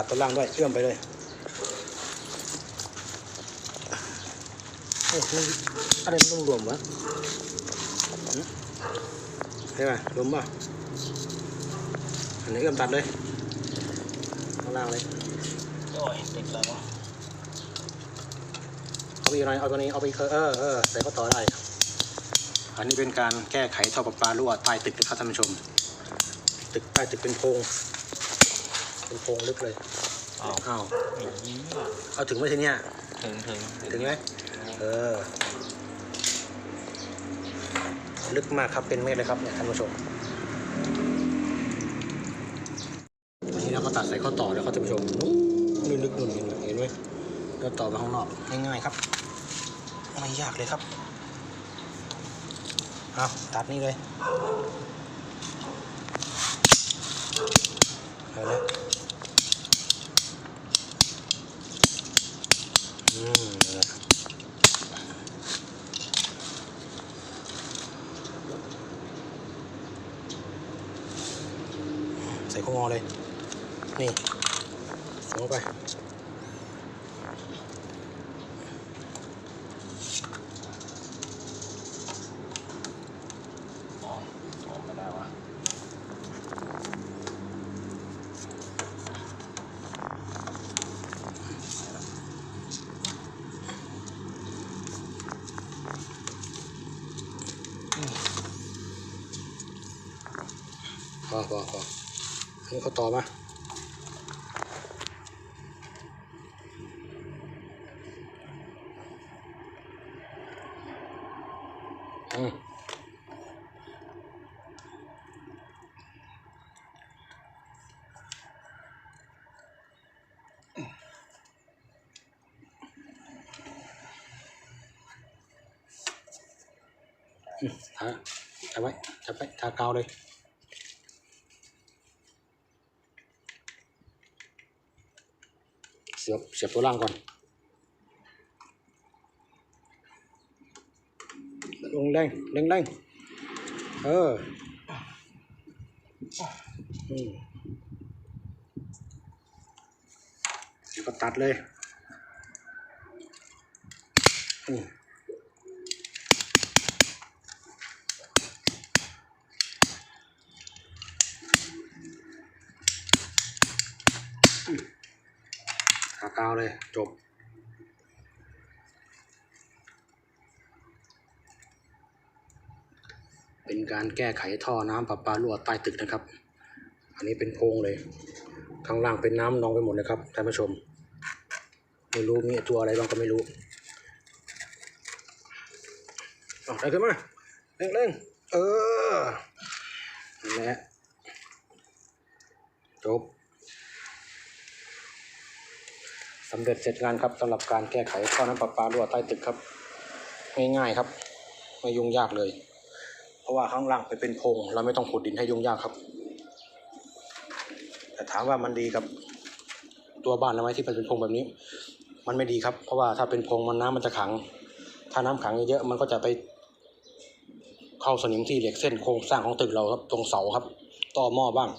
ขัดตัวล่างด้วยเอื้อมไปเลยโอ้โหอะไรมันต้องรวมวะหึใช่ไหมรวมป่ะอันนี้เอื้อมตัดเลยข้างล่างเลยโอ้ยติดแล้วเนาะเอาไปอีกหน่อยเอาตัวนี้เอาไปอีกเออเออใส่ก็ต่อได้อันนี้เป็นการแก้ไขท่อประปารั่วใต้ตึกนะครับท่านผู้ชม ตึกใต้ตึกเป็นโพรง เป็นโพรงลึกเลยเอาอ้าวอืมเอาถึงไหมทีเนี้ยถึงถึงถึงไหมเออ ลึกมากครับเป็นเมตรเลยครับเนี่ยท่านผู้ชมตอนนี้เราก็ตัดใส่ข้อต่อแล้วครับท่านผู้ชมนู่นลึกๆนู่นเห็นไหมเห็นไหมแล้วต่อมาข้างนอกง่ายๆครับไม่ยากเลยครับเอาตัดนี่เลยเอาละอืมนั่นแหละครับ ใส่ข้องอเลย นี่ใส่เข้าไป อ๋อออกมาได้วะ พ อพอพออันนี้เขาต่อมาอืมอืมทาจับไว้จับไว้ทากาวเลย สียบเสียบตัวล่างก่อน ลงแรงแรงแรงเอออืมแล้วก็ตัดเลยอืม กาวเลยจบ เป็นการแก้ไขท่อน้ำประปารั่วใต้ตึกนะครับ อันนี้เป็นโพรงเลย ข้างล่างเป็นน้ำนองไปหมดเลยครับท่านผู้ชม ไม่รู้มีตัวอะไรบ้างก็ไม่รู้เอาได้ขึ้นมาเร่งเร่งๆเออนั่แหละจบ สำเร็จเสร็จงานครับสำหรับการแก้ไขท่อน้ำประปารั่วใต้ตึกครับ ง่ายๆครับ ไม่ยุ่งยากเลย เพราะว่าข้างล่างไปเป็นโพรงเราไม่ต้องขุดดินให้ยุ่งยากครับ แต่ถามว่ามันดีกับตัวบ้านเราไหมที่เป็นโพรงแบบนี้ มันไม่ดีครับ เพราะว่าถ้าเป็นโพรงมันน้ำมันจะขัง ถ้าน้ำขังเยอะๆมันก็จะไปเข้าสนิมที่เหล็กเส้นโครงสร้างของตึกเราครับตรงเสาครับต่อหม้อบ้าง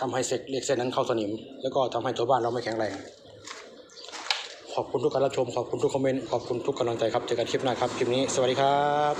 ทำให้เสกเหล็กเส้นนั้นเข้าสนิม แล้วก็ทำให้ตัวบ้านเราไม่แข็งแรง อบคุณทุกการรับชม ขอบคุณทุกคอมเมนต์ ขอบคุณทุกกำลังใจครับ เจอกันคลิปหน้าครับ คลิปนี้ สวัสดีครับ